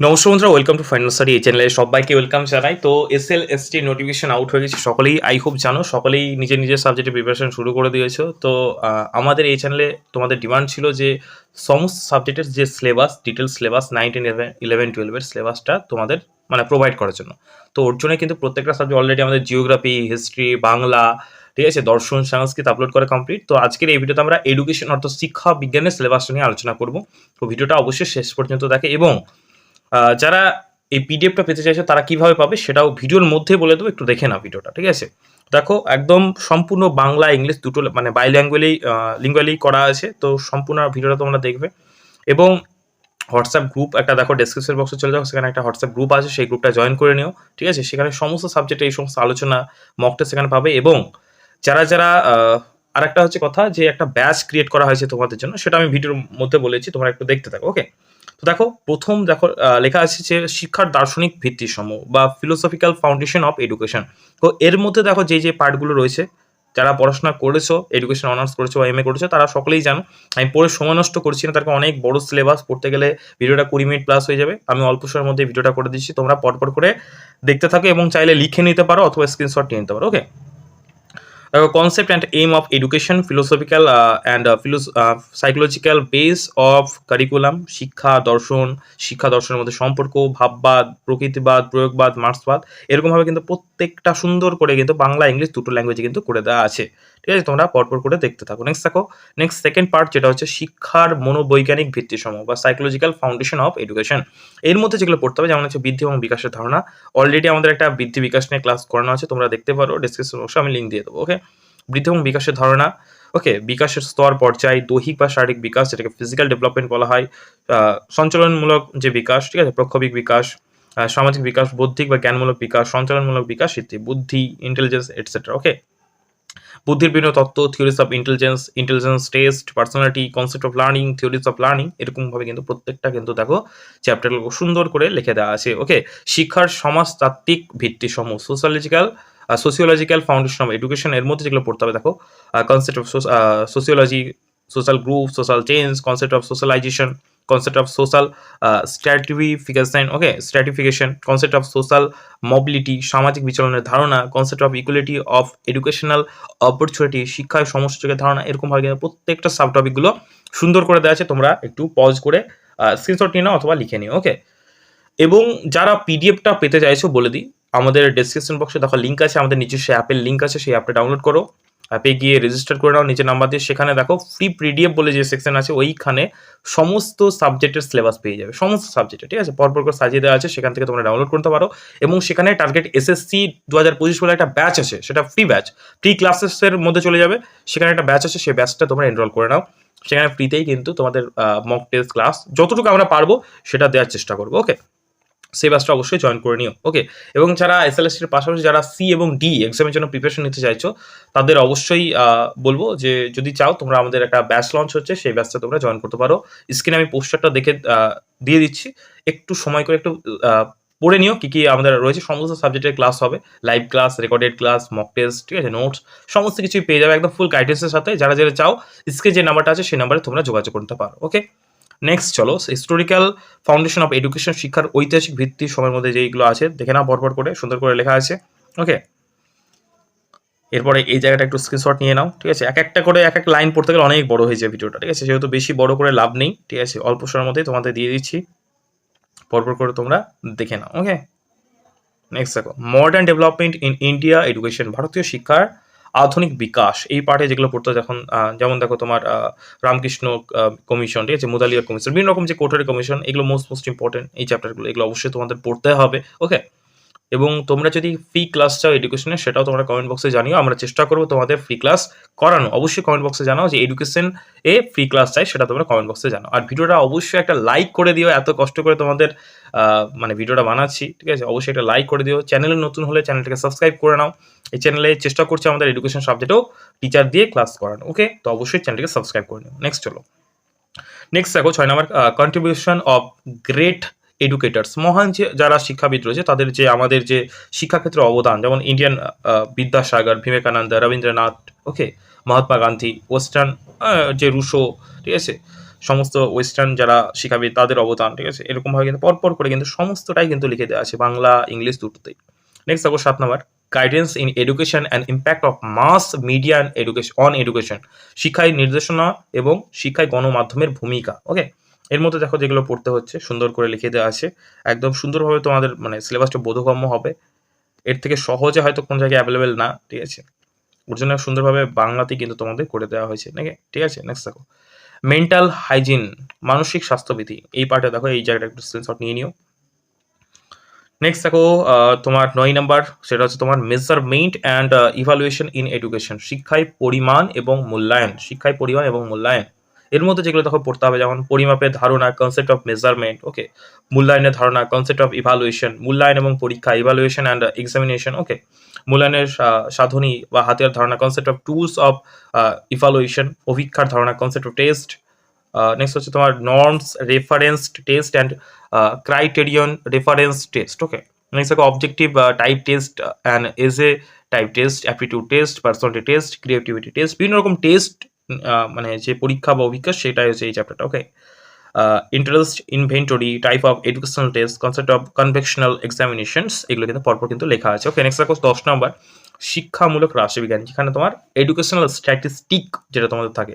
নমস্কার বন্ধুরা welcome to final study এই চ্যানেলে সবাইকে ওয়েলকাম জানাই। তো S L S T notification out হয়ে গেছে সকলেই আই হোপ জানো, সকলেই নিজের নিজের সাবজেক্টে প্রিপারেশন শুরু করে দিয়েছ। তো আমাদের এই চ্যানেলে তোমাদের ডিমান্ড ছিল যে সমস্ত সাবজেক্টের যে syllabus detail syllabus nine ten eleven টুয়েলভের সিলেবাসটা তোমাদের মানে প্রোভাইড করার জন্য। তো ওর জন্য কিন্তু প্রত্যেকটা সাবজেক্ট অলরেডি আমাদের জিওগ্রাফি হিস্ট্রি বাংলা, ঠিক আছে, দর্শন, সংস্কৃত আপলোড করা কমপ্লিট তো আজকের এই ভিডিওতে আমরা এডুকেশন অর্থাৎ শিক্ষা, বিজ্ঞানের সিলেবাসটা নিয়ে আলোচনা করব। তো ভিডিওটা অবশ্যই শেষ পর্যন্ত দেখে এবং যারা এই পিডিএফটা পেতে চাইছো, তারা কীভাবে পাবে সেটাও ভিডিওর মধ্যে বলে দেবো, একটু দেখে নাও ভিডিওটা, ঠিক আছে? দেখো, একদম সম্পূর্ণ বাংলা, ইংলিশ দুটো মানে বাই ল্যাঙ্গুয়েলেই লিঙ্গুয়ালি করা আছে, তো সম্পূর্ণ ভিডিওটা তোমরা দেখবে। এবং হোয়াটসঅ্যাপ গ্রুপ একটা দেখো ডেসক্রিপশন বক্সে চলে যাও, সেখানে একটা হোয়াটসঅ্যাপ গ্রুপ আছে, সেই গ্রুপটা জয়েন করে নিও, ঠিক আছে? সেখানে সমস্ত সাবজেক্টে এই সমস্ত আলোচনা মকটা সেখানে পাবে এবং যারা যারা আর একটা হচ্ছে কথা যে একটা ব্যাচ ক্রিয়েট করা হয়েছে তোমাদের জন্য, সেটা আমি ভিডিওর মধ্যে বলেছি, তোমরা একটু দেখতে থাকো ওকে তো দেখো, প্রথম দেখো লেখা আছে যে শিক্ষার দার্শনিক ভিত্তি সমূহ বা ফিলোসফিক্যাল ফাউন্ডেশন অফ এডুকেশন তো এর মধ্যে দেখো যে যে পার্টগুলো রয়েছে, যারা পড়াশোনা করেছ এডুকেশন অনার্স করেছ বা এম এ করেছ, তারা সকলেই জানো, আমি পড়ে সময় নষ্ট করছি না, তারপর অনেক বড় সিলেবাস পড়তে গেলে ভিডিওটা কুড়ি মিনিট প্লাস হয়ে যাবে। আমি অল্প সময়ের মধ্যে ভিডিওটা করে দিচ্ছি, তোমরা পরপর করে দেখতে থাকো এবং চাইলে লিখে নিতে পারো অথবা স্ক্রিনশট নিয়ে নিতে পারো okay concept and aim of education philosophical and psychological base of curriculum শিক্ষা, দর্শন, শিক্ষা, দর্শনের মধ্যে সম্পর্ক, ভাববাদ, প্রকৃতিবাদ, প্রয়োগবাদ, মার্ক্সবাদ, এরকমভাবে কিন্তু প্রত্যেকটা সুন্দর করে কিন্তু বাংলা, ইংলিশ দুটো ল্যাঙ্গুয়েজে কিন্তু করে দেওয়া আছে। ঠিক আছে? তোমরা পরপর করে দেখতে থাকো। নেক্সট দেখো নেক্সট সেকেন্ড পার্ট যেটা হচ্ছে শিক্ষার মনোবৈজ্ঞানিক ভিত্তিসমূহ বা সাইকোলজিক্যাল ফাউন্ডেশন অফ এডুকেশন এর মধ্যে যেগুলো পড়তে হবে, যেমন হচ্ছে বৃদ্ধি এবং বিকাশের ধারণা। অলরেডি আমাদের একটা বৃদ্ধি বিকাশ নিয়ে ক্লাস করানো আছে, তোমরা দেখতে পারো। ডিসক্রিপশন বক্সে আমি লিঙ্ক দিয়ে দেবো ওকে বৃদ্ধি এবং বিকাশের ধারণা ওকে বিকাশের স্তর পর্যায়, দৈহিক বা শারীরিক বিকাশ, যেটাকে ফিজিক্যাল ডেভেলপমেন্ট বলা হয় সঞ্চালনমূলক যে বিকাশ, ঠিক আছে? প্রক্ষোভিক বিকাশ সামাজিক বিকাশ, বৌদ্ধিক বা জ্ঞানমূলক বিকাশ, সঞ্চালনমূলক বিকাশ ইত্যাদি, বুদ্ধি ইন্টেলিজেন্স এটসেট্রা ওকে বুদ্ধির বিভিন্ন তত্ত্ব theories of intelligence intelligence test personality concept of learning theories of learning এরকমভাবে কিন্তু প্রত্যেকটা কিন্তু দেখো চ্যাপ্টারগুলো সুন্দর করে লিখে দেওয়া আছে। ওকে শিক্ষার সমাজতাত্ত্বিক ভিত্তি সমূহ sociological sociological foundation of education এর মধ্যে যেগুলো পড়তে হবে দেখো concept of sociology social group social change concept of socialization concept of social stratification okay stratification concept of social mobility সামাজিক বিচলনের ধারণা concept of equality of educational opportunity শিক্ষায় সমস্যাযোগের ধারণা এরকমভাবে কিন্তু প্রত্যেকটা সাব টপিকগুলো সুন্দর করে দেওয়া আছে। তোমরা একটু পজ করে স্ক্রিনশট নিয়ে অথবা লিখে নিও ওকে এবং যারা পিডিএফটা পেতে চাইছো বলে দিই, আমাদের ডেসক্রিপশন বক্সে দেখো লিঙ্ক আছে, আমাদের নিজস্ব অ্যাপের লিঙ্ক আছে, সেই অ্যাপটা ডাউনলোড করো। অ্যাপে গিয়ে রেজিস্টার করে নাও নিচের নাম্বার দিয়ে। সেখানে দেখো ফ্রি পিডিএফ বলে যে সেকশন আছে, ওইখানে সমস্ত সাবজেক্টের সিলেবাস পেয়ে যাবে। সমস্ত সাবজেক্টে ঠিক আছে? পরপর করে সাজিয়ে দেওয়া আছে, সেখান থেকে তোমরা ডাউনলোড করতে পারো। এবং সেখানে টার্গেট এসএসসি দু হাজার পঁচিশ বলে একটা ব্যাচ আছে, সেটা ফ্রি ব্যাচ ফ্রি ক্লাসেসের মধ্যে চলে যাবে। সেখানে একটা ব্যাচ আছে, সেই ব্যাচটা তোমরা এনরোল করে নাও। সেখানে ফ্রিতেই কিন্তু তোমাদের মক টেস্ট ক্লাস যতটুকু আমরা পারব, সেটা দেওয়ার চেষ্টা করব ওকে সেই ব্যাচটা অবশ্যই জয়েন করে নিও ওকে এবং যারা এসএলএসটির পাশাপাশি যারা সি এবং ডি এক্সামের জন্য প্রিপারেশন নিতে চাইছো, তাদের অবশ্যই বলব যে যদি চাও তোমরা আমাদের একটা ব্যাচ লঞ্চ হচ্ছে, সেই ব্যাচটা তোমরা জয়েন করতে পারো। স্ক্রিনে আমি পোস্টারটা দেখে দিয়ে দিচ্ছি। একটু সময় করে একটু পড়ে নিও কি কি আমাদের রয়েছে, সমস্ত সাবজেক্টের ক্লাস হবে। Live class recorded class mock test ঠিক আছে নোটস সমস্ত কিছুই পেয়ে যাবে একদম ফুল গাইডেন্সের সাথে। যারা যারা চাও স্ক্রিনে যে নাম্বারটা আছে, সেই নাম্বারে তোমরা যোগাযোগ করতে পারো ওকে নেক্সট চলো হিস্টোরিক্যাল ফাউন্ডেশন অফ এডুকেশন শিক্ষার ঐতিহাসিক ভিত্তি সময়ের মধ্যে যেইগুলো আছে, দেখে নাও পরপর করে, সুন্দর করে লেখা আছে। ওকে এরপরে এই জায়গাটা একটু স্ক্রিনশট নিয়ে নাও, ঠিক আছে? এক একটা করে, এক এক লাইন পড়তে গেলে অনেক বড় হয়ে যায় ভিডিওটা, ঠিক আছে? যেহেতু বেশি বড় করে লাভ নেই, ঠিক আছে? অল্প সময়ের মধ্যেই তোমাদের দিয়ে দিচ্ছি। পরপর করে তোমরা দেখে নাও ওকে নেক্সট দেখো modern development in India education ভারতীয় শিক্ষার আধুনিক বিকাশ, এই পার্টে যেগুলো পড়তো যখন যেমন দেখো তোমার রামকৃষ্ণ কমিশন ঠিক আছে, মুদালিয়া কমিশন বিভিন্ন রকম যে কোটারি কমিশন এগুলো মোস্ট মোস্ট ইম্পর্টেন্ট এই চ্যাপ্টারগুলো এগুলো অবশ্যই তোমাদের পড়তে হবে ওকে এবং তোমরা যদি ফ্রি ক্লাস চাও এডুকেশনে সেটাও তোমরা কমেন্ট বক্সে জানিও। আমরা চেষ্টা করব তোমাদের ফ্রি ক্লাস করানো অবশ্যই কমেন্ট বক্সে জানাও যে এডুকেশন এ ফ্রি ক্লাস চাই, সেটা তোমরা কমেন্ট বক্সে জানাও। আর ভিডিওটা অবশ্যই একটা লাইক করে দিও, এত কষ্ট করে তোমাদের মানে ভিডিওটা বানাচ্ছি, ঠিক আছে? অবশ্যই একটা লাইক করে দিও। চ্যানেলে নতুন হলে চ্যানেলটাকে সাবস্ক্রাইব করে নাও। এই চ্যানেলে চেষ্টা করছি আমাদের এডুকেশন সাবজেক্টেও টিচার দিয়ে ক্লাস করানো ওকে তো অবশ্যই চ্যানেলটাকে সাবস্ক্রাইব করে নিও। নেক্সট চলো। নেক্সট দেখো, ছয় নম্বর কন্ট্রিবিউশন অফ গ্রেট এডুকেটার্স মহান যে যারা শিক্ষাবিদ রয়েছে, তাদের যে আমাদের যে শিক্ষাক্ষেত্রে অবদান, যেমন Indian Vidyasagar, Vivekananda, Rabindranath okay Mahatma Gandhi western যে রুশো, ঠিক আছে? সমস্ত ওয়েস্টার্ন যারা শিক্ষাবিদ, তাদের অবদান, ঠিক আছে? এরকমভাবে কিন্তু পরপর করে কিন্তু সমস্তটাই কিন্তু লিখে দেওয়া আছে বাংলা, ইংলিশ দুটোতেই। নেক্সট দেখো সাত নম্বর guidance in education and impact of mass media and education on education শিক্ষায় নির্দেশনা এবং শিক্ষায় গণমাধ্যমের ভূমিকা ওকে এর মধ্যে দেখো যেগুলো পড়তে হচ্ছে, সুন্দর করে লিখে দেওয়া আছে। একদম সুন্দরভাবে তোমাদের মানে সিলেবাসটা বোধগম্য হবে। এর থেকে সহজে হয়তো কোনো জায়গায় অ্যাভেলেবেল না, ঠিক আছে? ওর জন্য সুন্দরভাবে বাংলাতে কিন্তু তোমাদের করে দেওয়া হয়েছে, নাকি? ঠিক আছে নেক্সট দেখো। মেন্টাল হাইজিন মানসিক স্বাস্থ্যবিধি, এই পার্টে দেখো, এই জায়গাটা একটু স্ক্রিনশট নিয়ে নিও। নেক্সট দেখো তোমার নয় নাম্বার, সেটা হচ্ছে তোমার measurement and evaluation in education শিক্ষায় পরিমাণ এবং মূল্যায়ন, শিক্ষায় পরিমাণ এবং মূল্যায়ন। এর মধ্যে যেগুলো দেখো পড়তে হবে, যেমন পরিমাপের ধারণা কনসেপ্ট অফ মেজারমেন্ট ওকে মূল্যায়নের ধারণা কনসেপ্ট অফ ইভালুয়েশন মূল্যায়ন এবং পরীক্ষা ইভালুয়েশন অ্যান্ড এক্সামিনেশন ওকে মূল্যায়নের সাধনী বা হাতিয়ার ধারণা concept of tools of evaluation অভিক্ষার ধারণা কনসেপ্ট অফ টেস্ট নেক্সট হচ্ছে তোমার norms referenced test and criterion reference test okay next দেখো objective type test and essay type test aptitude test personality test creativity test বিভিন্ন রকম test মানে যে পরীক্ষা বা অভিজ্ঞতা সেটাই হচ্ছে এই চ্যাপ্টারটা okay interest inventory type of educational test concept of conventional examinations এগুলো কিন্তু পরপর কিন্তু লেখা আছে ওকে নেক্সট দেখো, দশ নম্বর শিক্ষামূলক রাশিবিজ্ঞান যেখানে তোমার এডুকেশনাল স্ট্যাটিস্টিক যেটা তোমাদের থাকে।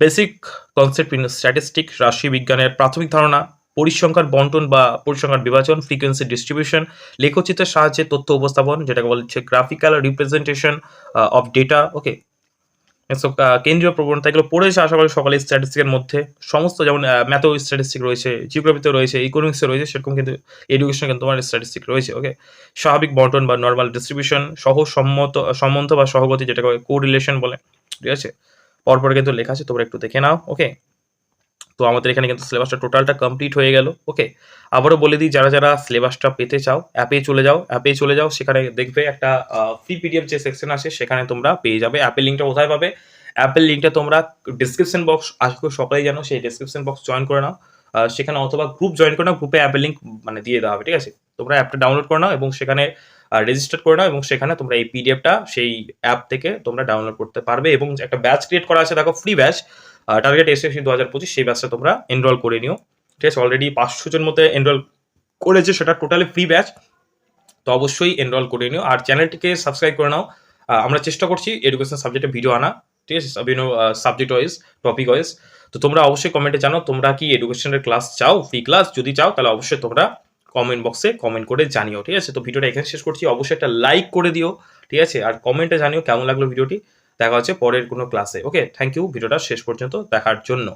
বেসিক কনসেপ্ট ইন স্ট্যাটিস্টিক রাশি বিজ্ঞানের প্রাথমিক ধারণা পরিসংখ্যার বন্টন বা পরিসংখ্যার বিভাজন ফ্রিকোয়েন্সি ডিস্ট্রিবিউশন লেখচিত্রের সাহায্যে তথ্য উপস্থাপন, যেটাকে বলছে graphical representation of data okay কেন্দ্রীয় প্রবণতা এগুলো পড়েছে আশা করি সকালে স্ট্যাটিস্টিকের মধ্যে, সমস্ত যেমন ম্যাথো স্ট্যাটিস্টিক রয়েছে জিওগ্রাফিতে রয়েছে ইকোনমিক্সে রয়েছে, সেরকম কিন্তু এডুকেশন কিন্তু তোমার স্ট্যাটিস্টিক রয়েছে ওকে স্বাভাবিক বন্টন বা নর্মাল ডিস্ট্রিবিউশন সহ সম্মত সম্বন্ধ বা সহগতি যেটাকে কো রিলেশন বলে, ঠিক আছে? পরপর কিন্তু লেখা আছে, তোমরা একটু দেখে নাও ওকে তো আমাদের এখানে কিন্তু সিলেবাসটা টোটালটা কমপ্লিট হয়ে গেল ওকে আবারও বলে দিই, যারা যারা সিলেবাসটা পেতে চাও অ্যাপে চলে যাও অ্যাপে চলে যাও, সেখানে দেখবে একটা ফ্রি পিডিএফ যে সেকশন আছে সেখানে তোমরা পেয়ে যাবে। অ্যাপের লিঙ্কটা কোথায় পাবে? অ্যাপের লিঙ্কটা তোমরা ডিসক্রিপশন বক্স আশা করি সকলেই জানো, সেই ডিসক্রিপশন বক্স জয়েন করে নাও। সেখানে অথবা গ্রুপ জয়েন করে নাও গ্রুপে অ্যাপের লিঙ্ক মানে দিয়ে দেওয়া হবে, ঠিক আছে? তোমরা অ্যাপটা ডাউনলোড করে নাও এবং সেখানে রেজিস্টার করে নাও এবং সেখানে তোমরা এই পিডিএফটা সেই অ্যাপ থেকে তোমরা ডাউনলোড করতে পারবে এবং একটা ব্যাচ ক্রিয়েট করা আছে, দেখো ফ্রি ব্যাচ টার্গেট এসএসসি দু হাজার পঁচিশ সেই ব্যাচটা তোমরা এনরোল করে নিও। ঠিক আছে? অলরেডি পাঁচশো জন মধ্যে এনরোল করেছে সেটা টোটালি ফ্রি ব্যাচ তো অবশ্যই এনরোল করে নিও। আর চ্যানেলটিকে সাবস্ক্রাইব করে নাও। আমরা চেষ্টা করছি এডুকেশন সাবজেক্টে ভিডিও আনা। ঠিক আছে? বিভিন্ন সাবজেক্ট ওয়াইজ টপিক ওয়াইজ তো তোমরা অবশ্যই কমেন্টে জানো, তোমরা কি এডুকেশনের ক্লাস চাও? ফ্রি ক্লাস যদি চাও, তাহলে অবশ্যই তোমরা কমেন্ট বক্সে কমেন্ট করে জানিও। ঠিক আছে? তো ভিডিওটা এখানে শেষ করছি। অবশ্যই একটা লাইক করে দিও। ঠিক আছে? আর কমেন্টে জানিও কেমন লাগল ভিডিওটি দেখা হচ্ছে পরের কোনো ক্লাসে ওকে থ্যাংক ইউ ভিডিওটা শেষ পর্যন্ত দেখার জন্য।